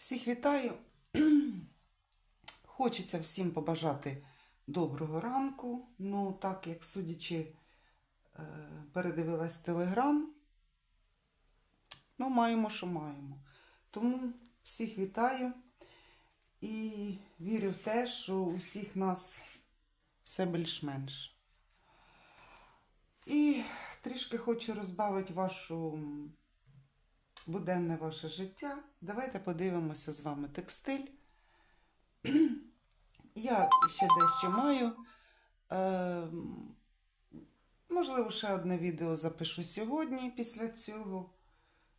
Всіх вітаю. Хочеться всім побажати доброго ранку. Ну, так як судячи, е, передивилась телеграм, ну, маємо, що маємо. Тому всіх вітаю і вірю в те, що у всіх нас все більш-менш. І трішки хочу розбавити вашу буденне ваше життя. Давайте подивимося з вами текстиль. Я ще дещо маю. Е, можливо, ще одне відео запишу сьогодні після цього.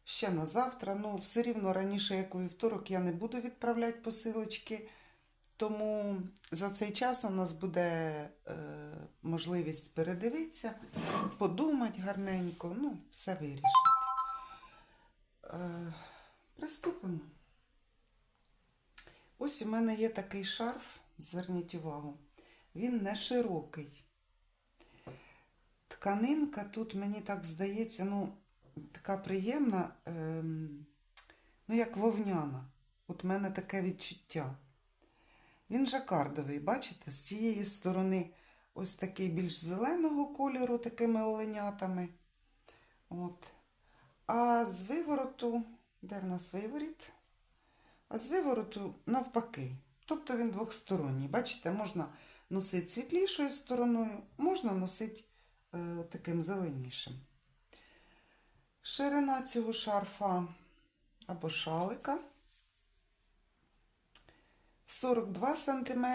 Ще на завтра. Ну, все рівно раніше, як у вівторок, я не буду відправляти посилочки. Тому за цей час у нас буде е, можливість передивитися, подумати гарненько, ну, все вирішити. Е, приступимо. Ось у мене є такий шарф, зверніть увагу. Він не широкий. Тканинка тут, мені так здається, ну, така приємна, ем, ну, як вовняна. От в мене таке відчуття. Він жакардовий, бачите, з цієї сторони ось такий більш зеленого кольору, такими оленятами. От. А з вивороту, де в нас виворіт? А з вивороту навпаки. Тобто він двохсторонній. Бачите, можна носити світлішою стороною, можна носити е, таким зеленішим. Ширина цього шарфа або шалика 42 см.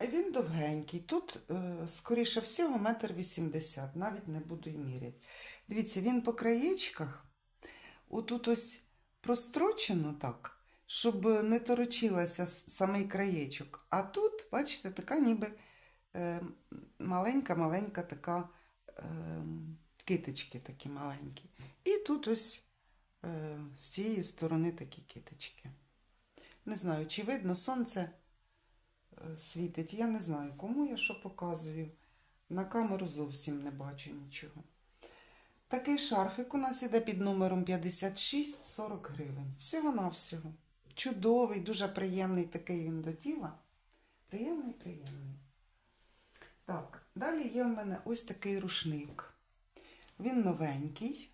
Він довгенький. Тут, е, скоріше всього, метр вісімдесят. Навіть не буду й міряти. Дивіться, він по краєчках. Отут ось прострочено так, щоб не торочилася самий краєчок. А тут, бачите, така ніби е, маленька-маленька така е, китички такі маленькі. І тут ось з цієї сторони такі китички. Не знаю, чи видно сонце світить. Я не знаю, кому я що показую. На камеру зовсім не бачу нічого. Такий шарфик у нас іде під номером 56-40 гривень. Всього-навсього. Чудовий, дуже приємний такий він до тіла. Приємний, приємний. Так, далі є в мене ось такий рушник. Він новенький.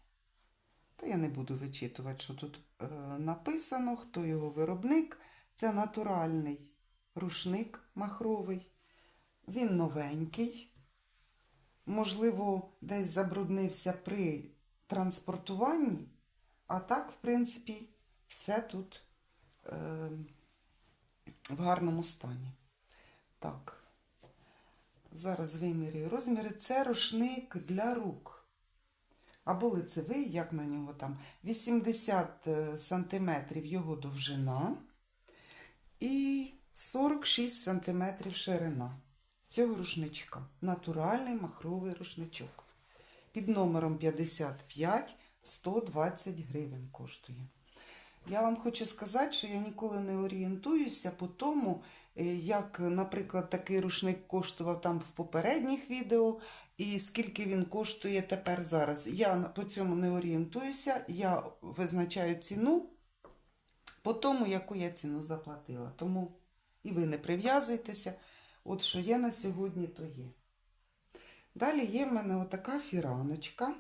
Та я не буду вичитувати, що тут е, написано, хто його виробник. Це натуральний рушник махровий. Він новенький. Можливо, десь забруднився при транспортуванні, а так, в принципі, все тут е, в гарному стані. Так, зараз вимірюю розміри. Це рушник для рук. Або лицевий, як на нього там, 80 см його довжина і 46 см ширина цього рушничка. Натуральний махровий рушничок. Під номером 55 120 гривень коштує. Я вам хочу сказати, що я ніколи не орієнтуюся по тому, е, як, наприклад, такий рушник коштував там в попередніх відео, і скільки він коштує тепер зараз. Я по цьому не орієнтуюся, я визначаю ціну по тому, яку я ціну заплатила. Тому і ви не прив'язуйтеся. От що є на сьогодні, то є. Далі є в мене отака фіраночка.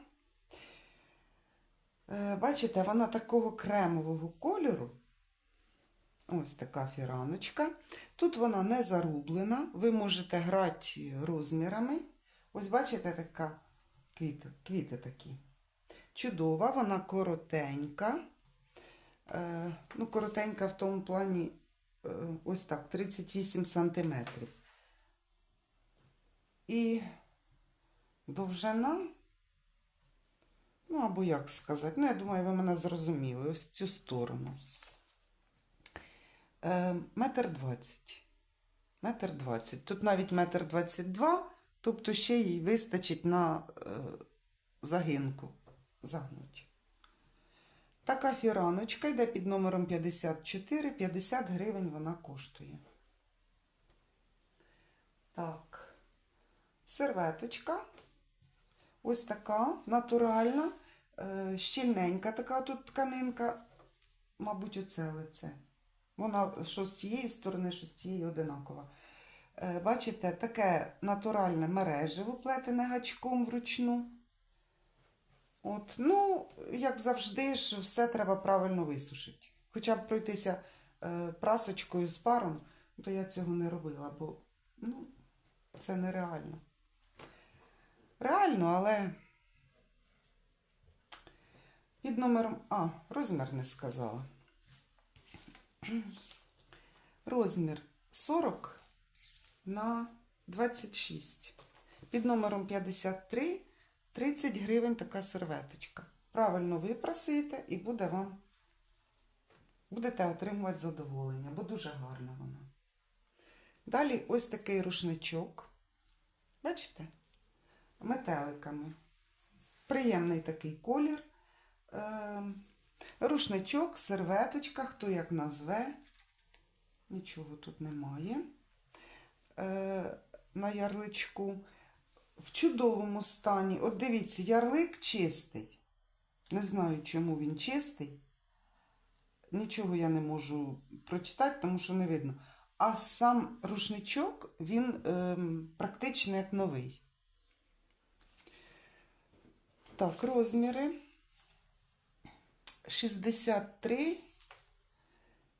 Е, Бачите, вона такого кремового кольору. Ось така фіраночка. Тут вона не зарублена. Ви можете грати розмірами. Ось бачите, така квіти, квіти такі. Чудова, вона коротенька. Е, ну, коротенька в тому плані, ось так, 38 сантиметрів. І довжина, ну або як сказати, ну, я думаю, ви мене зрозуміли, ось цю сторону. Е, Метр двадцять. Метр двадцять. Тут навіть метр двадцять два, тобто ще їй вистачить на е, загинку. Загнуть. Така фіраночка йде під номером 54, 50 гривень вона коштує. Так, серветочка. Ось така натуральна. е, щільненька така тут тканинка, мабуть, оце лице. Вона що з цієї сторони, що з цієї одинакова. Е, Бачите, таке натуральне мережево плетене гачком вручну. От, ну, як завжди ж, все треба правильно висушити. Хоча б пройтися е, прасочкою з паром, то я цього не робила, бо ну, це нереально. Реально, але під номером. А, розмір не сказала. Розмір 40 на 26. Під номером 53 30 гривень така серветочка. Правильно випрасуєте і буде вам будете отримувати задоволення, бо дуже гарна вона. Далі ось такий рушничок. Бачите? Метеликами. Приємний такий колір. Е, рушничок, серветочка, хто як назве. Нічого тут немає. Е, на ярличку. В чудовому стані. От дивіться, ярлик чистий. Не знаю, чому він чистий. Нічого я не можу прочитати, тому що не видно. А сам рушничок, він ем, практично як новий. Так, розміри 63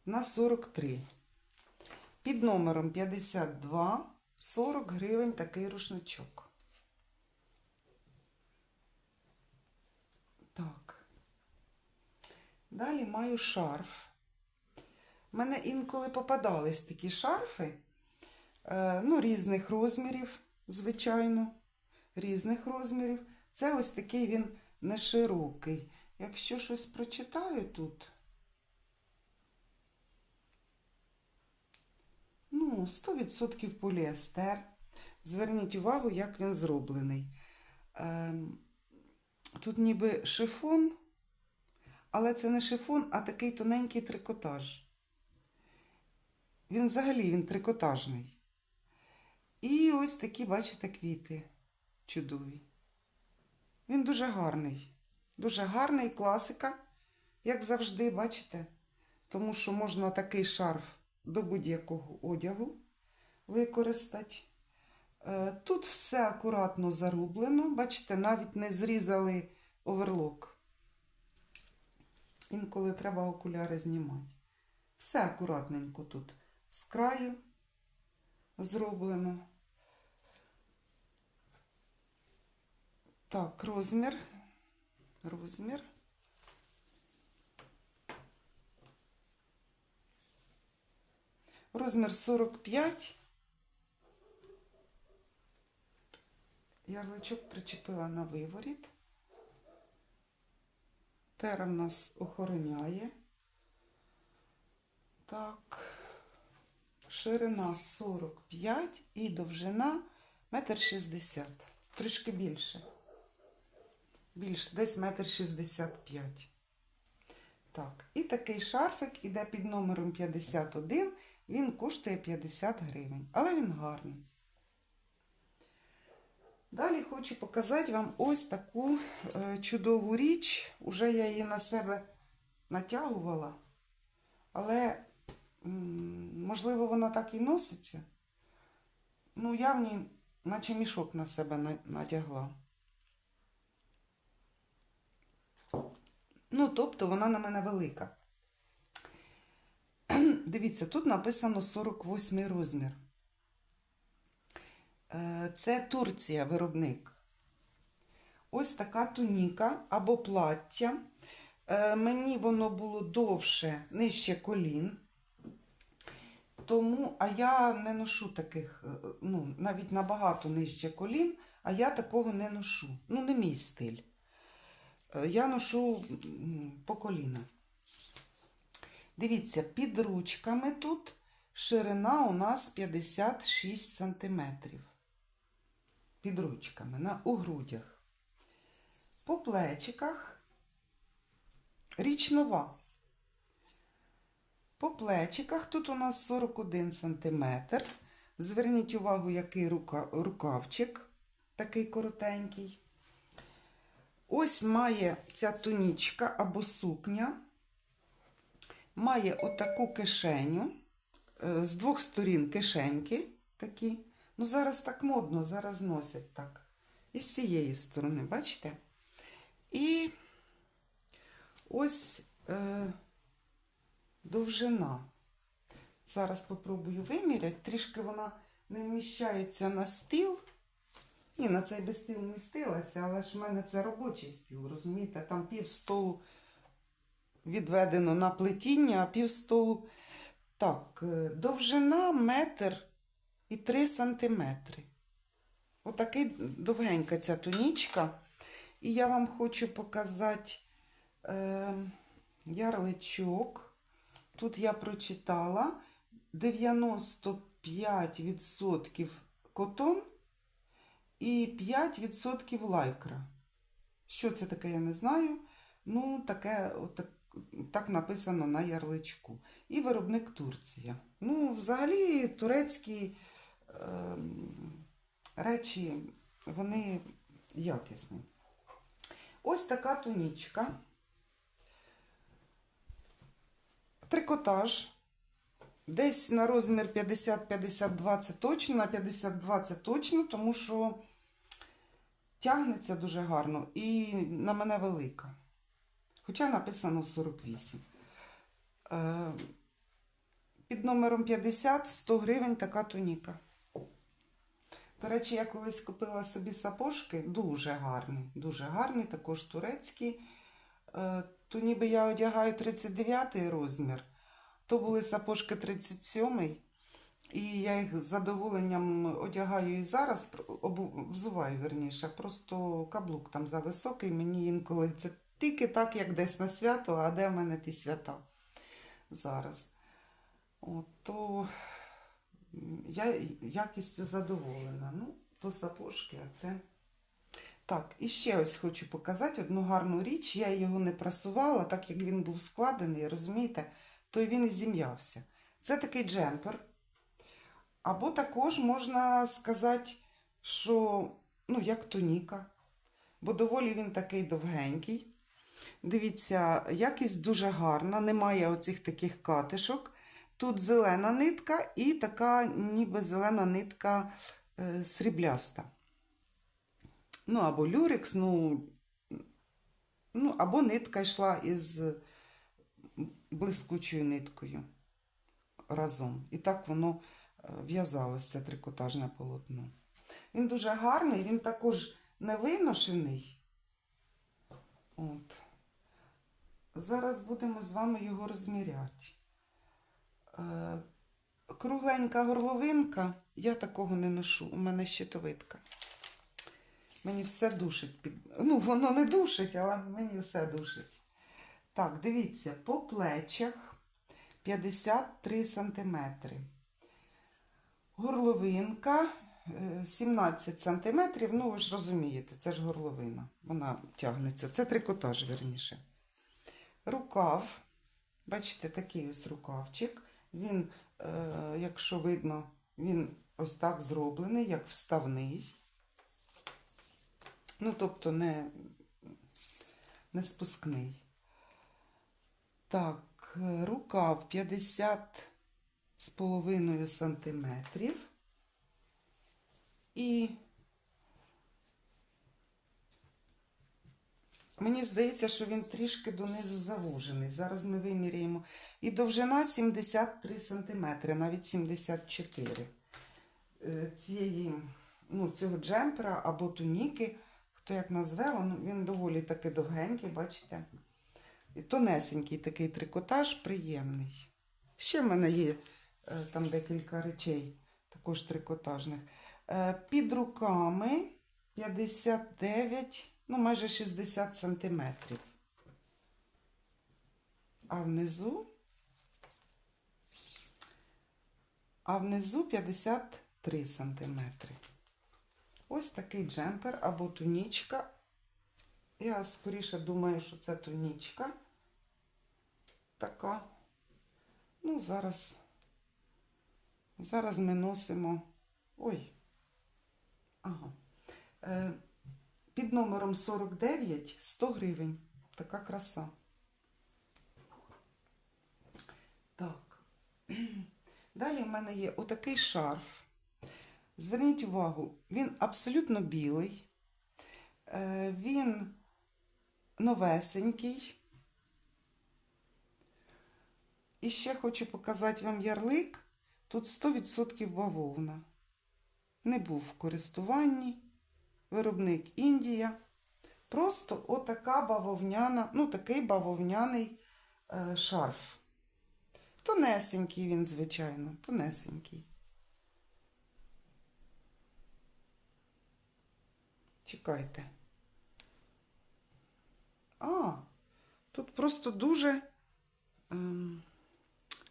на 43. Під номером 52 40 гривень такий рушничок. Так. Далі маю шарф. У мене інколи попадались такі шарфи, е, ну, різних розмірів, звичайно, різних розмірів. Це ось такий він не широкий. Якщо щось прочитаю тут, ну, 100% поліестер. Зверніть увагу, як він зроблений. Ем, тут ніби шифон, але це не шифон, а такий тоненький трикотаж. Він взагалі він трикотажний. І ось такі, бачите, квіти чудові. Він дуже гарний. Дуже гарний, класика, як завжди, бачите? Тому що можна такий шарф до будь-якого одягу використати. Е, Тут все акуратно зарублено. Бачите, навіть не зрізали оверлок. Інколи треба окуляри знімати. Все акуратненько тут. З краю зроблено. Так, розмір. Розмір. Розмір 45. Ярличок причепила на виворіт. Тера нас охороняє. Так. Ширина 45 і довжина 1,60 м. Трішки більше. Більше, десь 1,65 м. Так, і такий шарфик іде під номером 51. Він коштує 50 гривень, але він гарний. Далі хочу показати вам ось таку е, чудову річ. Уже я її на себе натягувала, але, можливо, вона так і носиться. Ну, я в ній, наче мішок на себе натягла. Ну, тобто вона на мене велика. Дивіться, тут написано 48 розмір. Е, Це Турція виробник. Ось така туніка або плаття. Е, Мені воно було довше, нижче колін. Тому, а я не ношу таких, е, ну, навіть набагато нижче колін, а я такого не ношу. Ну, не мій стиль. Я ношу по коліна. Дивіться, під ручками тут ширина у нас 56 сантиметрів. Під ручками, на, у грудях. По плечиках річ нова. По плечиках тут у нас 41 сантиметр. Зверніть увагу, який рука, рукавчик, такий коротенький. Ось має ця тунічка або сукня, має отаку кишеню, е, з двох сторін кишеньки такі. Ну, зараз так модно, зараз носять так. І з цієї сторони, бачите? І ось е, довжина. Зараз попробую виміряти. Трішки вона не вміщається на стіл. Ні, на цей би стіл вмістилася, але ж в мене це робочий стіл, розумієте? Там пів столу відведено на плетіння, а пів столу. Так, е, довжина метр і три сантиметри. Отакий довгенька ця тунічка. І я вам хочу показати е, ярличок. Тут я прочитала 95% котон і 5% лайкра. Що це таке, я не знаю. Ну, таке, отак, так написано на ярличку. І виробник Турція. Ну, взагалі, турецькі е, речі, вони якісні. Ось така тунічка. Трикотаж. Десь на розмір 50-52 це точно, на 52 це точно, тому що тягнеться дуже гарно і на мене велика. Хоча написано 48. Е, Під номером 50 100 гривень така туніка. До речі, я колись купила собі сапожки, дуже гарні, дуже гарні, також турецькі. Е, То ніби я одягаю 39 розмір, то були сапожки 37 і я їх з задоволенням одягаю і зараз, взуваю верніше, просто каблук там зависокий, мені інколи це тільки так, як десь на свято, а де в мене ті свята зараз. От, то я якістю задоволена. Ну, то сапожки, а це. Так, і ще ось хочу показати одну гарну річ. Я його не прасувала, так як він був складений, розумієте, то він і зім'явся. Це такий джемпер. Або також можна сказати, що ну, як туніка, бо доволі він такий довгенький. Дивіться, якість дуже гарна, немає оцих таких катишок. Тут зелена нитка і така ніби зелена нитка е, срібляста. Ну, або люрекс, ну, ну, або нитка йшла із блискучою ниткою разом. І так воно е, в'язалося, це трикотажне полотно. Він дуже гарний, він також не виношений. От. Зараз будемо з вами його розміряти. Е, Кругленька горловинка, я такого не ношу, у мене щитовидка. Мені все душить. Ну, воно не душить, але мені все душить. Так, дивіться, по плечах 53 сантиметри. Горловинка е, 17 сантиметрів. Ну, ви ж розумієте, це ж горловина. Вона тягнеться. Це трикотаж, верніше. Рукав. Бачите, такий ось рукавчик. Він, е, якщо видно, він ось так зроблений, як вставний. Ну, тобто не, не спускний. Так, рукав 50 з сантиметрів. І мені здається, що він трішки донизу завужений. Зараз ми виміряємо. І довжина 73 сантиметри, навіть 74. Е, Цієї, ну, цього джемпера або туніки, хто як назве, він, він доволі таки довгенький, бачите? І тонесенький такий трикотаж, приємний. Ще в мене є е, там декілька речей, також трикотажних. Е, Під руками 59, ну майже 60 сантиметрів. А внизу, а внизу 53 сантиметри. Ось такий джемпер або тунічка. Я скоріше думаю, що це тунічка. Така. Ну, зараз, зараз ми носимо. Ой. Ага. Е, Під номером 49 100 гривень. Така краса. Так. Далі в мене є отакий шарф. Зверніть увагу, він абсолютно білий. Е, Він новесенький. І ще хочу показати вам ярлик. Тут 100% бавовна. Не був в користуванні. Виробник Індія. Просто отака бавовняна, ну такий бавовняний е, шарф. Тонесенький він, звичайно, тонесенький. Чекайте. А, тут просто дуже ем,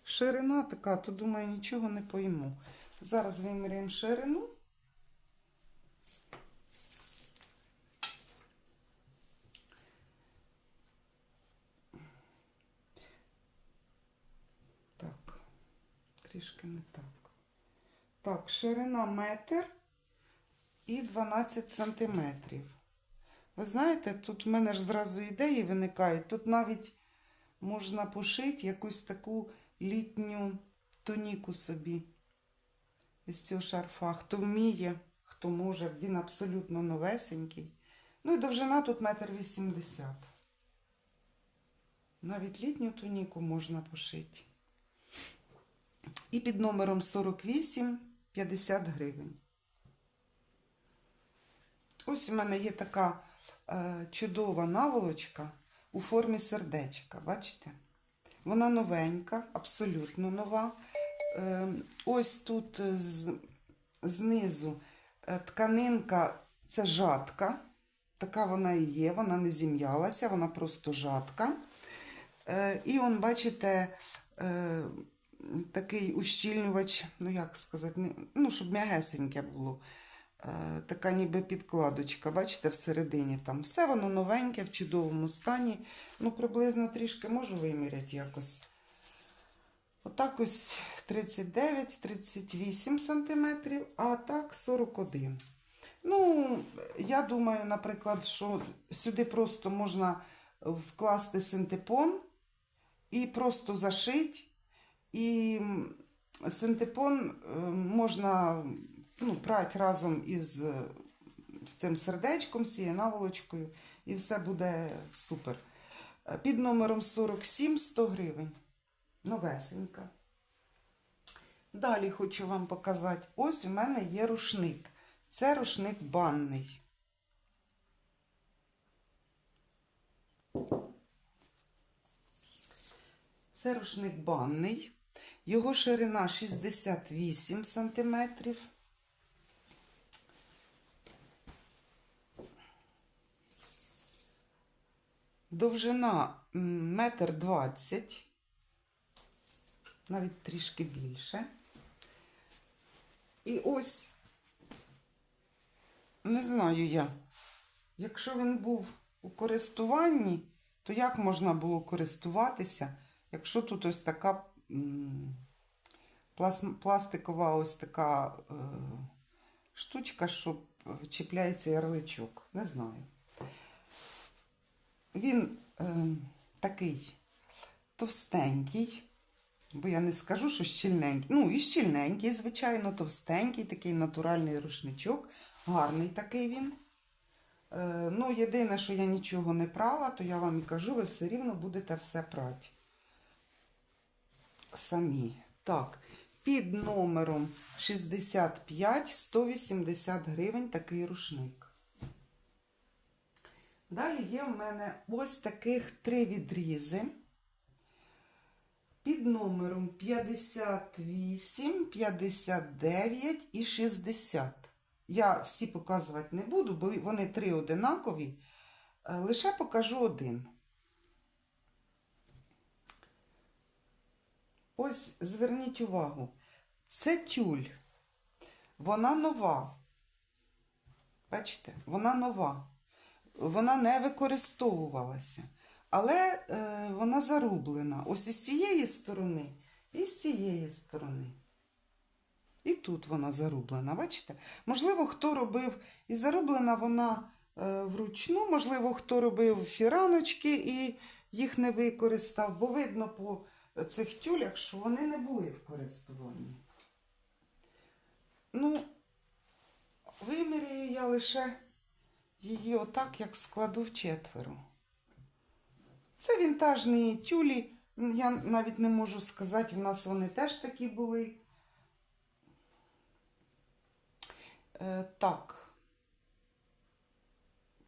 ширина така, то думаю, нічого не пойму. Зараз виміряємо ширину. Так, трішки не так. Так, ширина метр і 12 сантиметрів. Ви знаєте, тут в мене ж зразу ідеї виникають. Тут навіть можна пошити якусь таку літню тоніку собі із цього шарфа. Хто вміє, хто може, він абсолютно новесенький. Ну і довжина тут метр вісімдесят. Навіть літню тоніку можна пошити. І під номером 48 50 гривень. Ось у мене є така е, чудова наволочка у формі сердечка. Бачите? Вона новенька, абсолютно нова. Е, ось тут з, знизу е, тканинка це жатка. Така вона і є, вона не зім'ялася, вона просто жатка. Е, і он, бачите, е, такий ущільнювач, ну як сказати, ну, щоб м'ягесеньке було. Е, така ніби підкладочка, бачите, всередині там. Все воно новеньке, в чудовому стані. Ну, приблизно трішки можу виміряти якось. Отак ось 39-38 сантиметрів, а так 41. Ну, я думаю, наприклад, що сюди просто можна вкласти синтепон і просто зашити. І синтепон е, можна ну, прати разом із з цим сердечком, з цією наволочкою, і все буде супер. Е, Під номером 47 100 гривень. Новесенька. Далі хочу вам показати. Ось у мене є рушник. Це рушник банний. Це рушник банний. Його ширина 68 сантиметрів. Довжина м, метр двадцять, навіть трішки більше. І ось, не знаю я, якщо він був у користуванні, то як можна було користуватися, якщо тут ось така м, пластикова ось така е, штучка, що чіпляється ярличок. Не знаю. Він е, такий товстенький, бо я не скажу, що щільненький. Ну, і щільненький, звичайно, товстенький, такий натуральний рушничок. Гарний такий він. Е, ну, єдине, що я нічого не прала, то я вам і кажу, ви все рівно будете все прати. Самі. Так, під номером 65 180 гривень такий рушник. Далі є в мене ось таких три відрізи. Під номером 58, 59 і 60. Я всі показувати не буду, бо вони три одинакові. Е, Лише покажу один. Ось зверніть увагу. Це тюль. Вона нова. Бачите, вона нова. Вона не використовувалася. Але е, вона зарублена. Ось із цієї сторони і з цієї сторони. І тут вона зарублена, бачите? Можливо, хто робив і зарублена вона е, вручну. Можливо, хто робив фіраночки і їх не використав, бо видно по цих тюлях, що вони не були в користуванні. Ну, виміряю я лише її отак, як складу в четверо. Це вінтажні тюлі. Я навіть не можу сказати, в нас вони теж такі були. Е, так.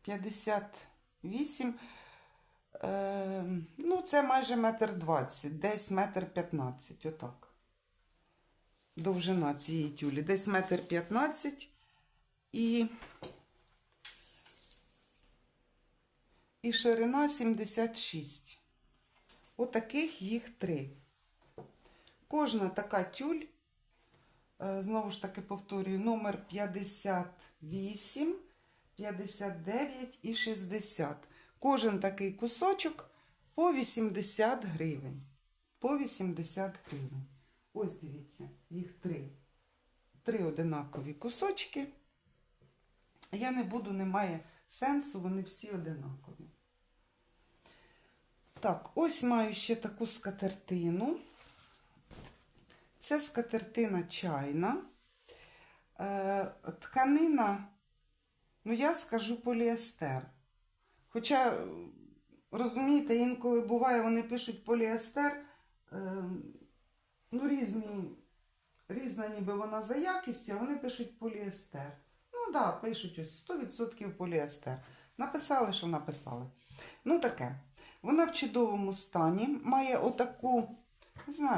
58. Е, ну, це майже метр двадцять, десь метр п'ятнадцять, отак. Довжина цієї тюлі. Десь метр п'ятнадцять і, і ширина 76. Отаких їх три. Кожна така тюль, е, знову ж таки повторюю, номер 58, 59 і 60. Кожен такий кусочок по 80 гривень. По 80 гривень. Ось дивіться, їх три. Три одинакові кусочки. Я не буду, немає сенсу, вони всі одинакові. Так, ось маю ще таку скатертину. Це скатертина чайна. Е, тканина, ну я скажу поліестер. Хоча, е, розумієте, інколи буває, вони пишуть поліестер, е, ну, різні, різна ніби вона за якістю, а вони пишуть поліестер. Ну так, да, пишуть ось 100% поліестер. Написали, що написали. Ну таке. Вона в чудовому стані, має отаку,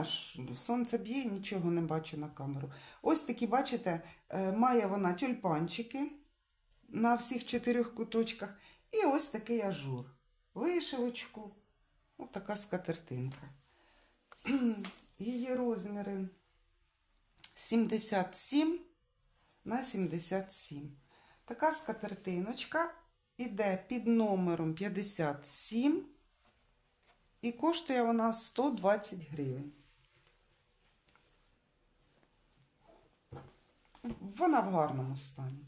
що сонце б'є, нічого не бачу на камеру. Ось такі, бачите, е, має вона тюльпанчики на всіх чотирьох куточках. І ось такий ажур. Вишивочку. Ось така скатертинка. Її розміри 77 на 77. Така скатертиночка іде під номером 57 і коштує вона 120 гривень. Вона в гарному стані.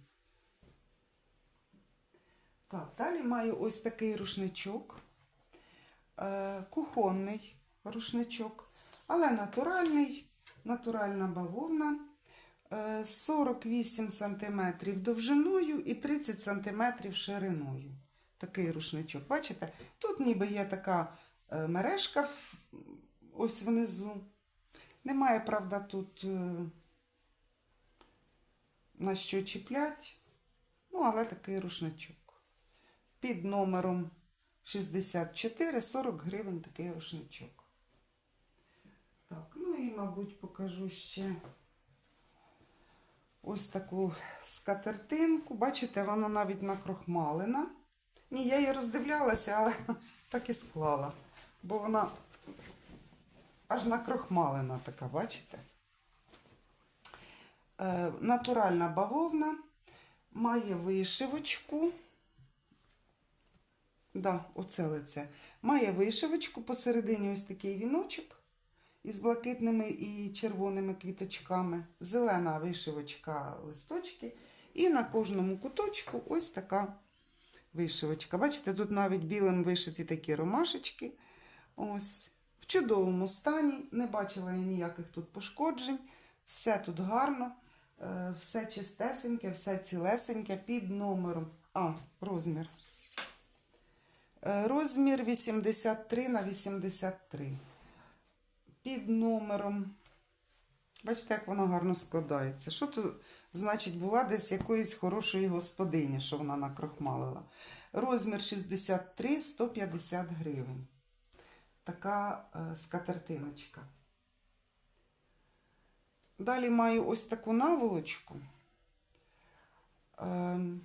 Так, далі маю ось такий рушничок, е, кухонний рушничок, але натуральний, натуральна бавовна, е, 48 см довжиною і 30 см шириною. Такий рушничок. Бачите? Тут ніби є така е, мережка ось внизу. Немає, правда, тут е, на що чіплять. Ну, але такий рушничок. Під номером 64 40 гривень такий рушничок. Так, ну і, мабуть, покажу ще ось таку скатертинку. Бачите, вона навіть накрохмалена. Ні, я її роздивлялася, але так і склала. Бо вона аж накрохмалена така, бачите? Е, натуральна бавовна, має вишивочку. Да, оце лице. Має вишивочку, посередині ось такий віночок із блакитними і червоними квіточками, зелена вишивочка листочки. І на кожному куточку ось така вишивочка. Бачите, тут навіть білим вишиті такі ромашечки. Ось. В чудовому стані. Не бачила я ніяких тут пошкоджень. Все тут гарно, е, все чистесеньке, все цілесеньке під номером. А, розмір. Е, Розмір 83 на 83. Під номером. Бачите, як воно гарно складається. Що то значить була десь якоїсь хорошої господині, що вона накрохмалила. Розмір 63 150 гривень. Така е, скатертиночка. Далі маю ось таку наволочку. Ем,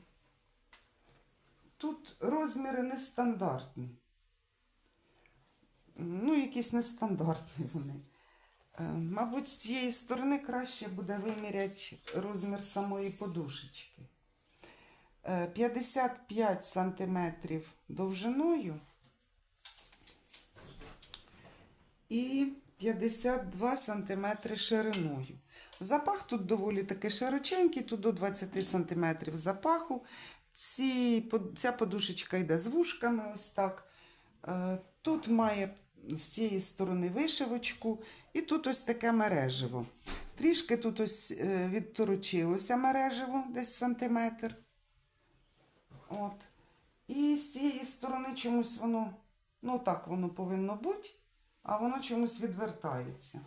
Тут розміри нестандартні. Ну, якісь нестандартні вони. Е, Мабуть, з цієї сторони краще буде виміряти розмір самої подушечки. Е, 55 см довжиною і 52 см шириною. Запах тут доволі таки широченький, тут до 20 см запаху. Ці, ця подушечка йде з вушками, ось так. Е, Тут має з цієї сторони вишивочку, і тут ось таке мереживо. Трішки тут ось е, відторочилося мереживо, десь сантиметр. От. І з цієї сторони чомусь воно, ну так воно повинно бути, а воно чомусь відвертається.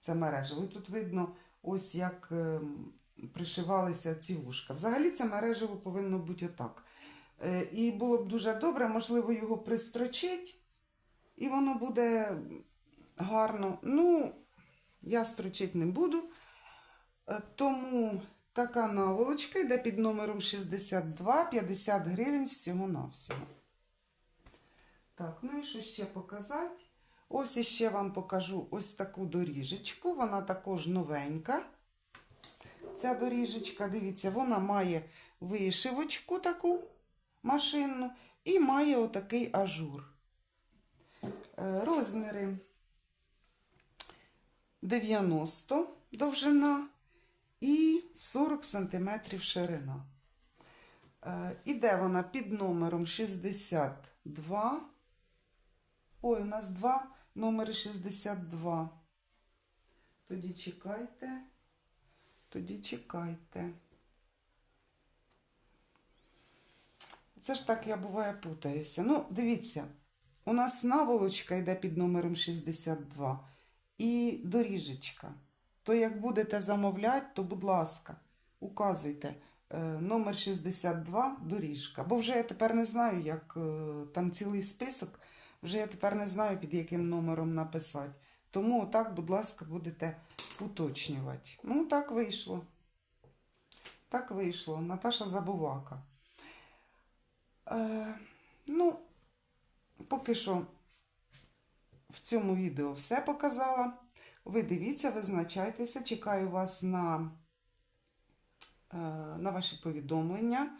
Це мережево. І тут видно, ось як ем, пришивалися ці вушка. Взагалі це мережево повинно бути отак. Е, І було б дуже добре, можливо, його пристрочить, і воно буде гарно. Ну, я строчити не буду. Е, Тому така наволочка йде під номером 62, 50 гривень всього-навсього. Так, ну і що ще показати? Ось іще вам покажу ось таку доріжечку. Вона також новенька. Ця доріжечка, дивіться, вона має вишивочку таку машинну і має отакий ажур. Е, Розміри 90 довжина і 40 см ширина. Е, Іде вона під номером 62. Ой, у нас два номери 62. Тоді чекайте. Тоді чекайте. Це ж так я буває путаюся. Ну, дивіться, у нас наволочка йде під номером 62 і доріжечка. То як будете замовляти, то, будь ласка, указуйте е, номер 62 доріжка. Бо вже я тепер не знаю, як е, там цілий список, вже я тепер не знаю, під яким номером написати. Тому отак, будь ласка, будете уточнювати. Ну, так вийшло. Так вийшло. Наташа Забувака. Е, ну, поки що в цьому відео все показала. Ви дивіться, визначайтеся, чекаю вас на, е, на ваші повідомлення.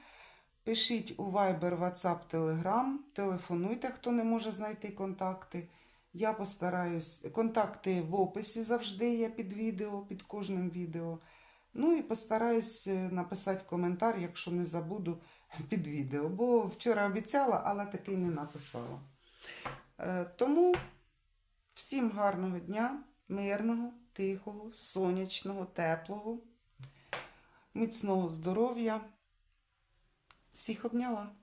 Пишіть у Viber, WhatsApp, Telegram, телефонуйте, хто не може знайти контакти. Я постараюсь. Контакти в описі завжди є під відео, під кожним відео. Ну і постараюсь е, написати коментар, якщо не забуду під відео. Бо вчора обіцяла, але таки не написала. Е, Тому всім гарного дня, мирного, тихого, сонячного, теплого, міцного здоров'я. Всіх обняла.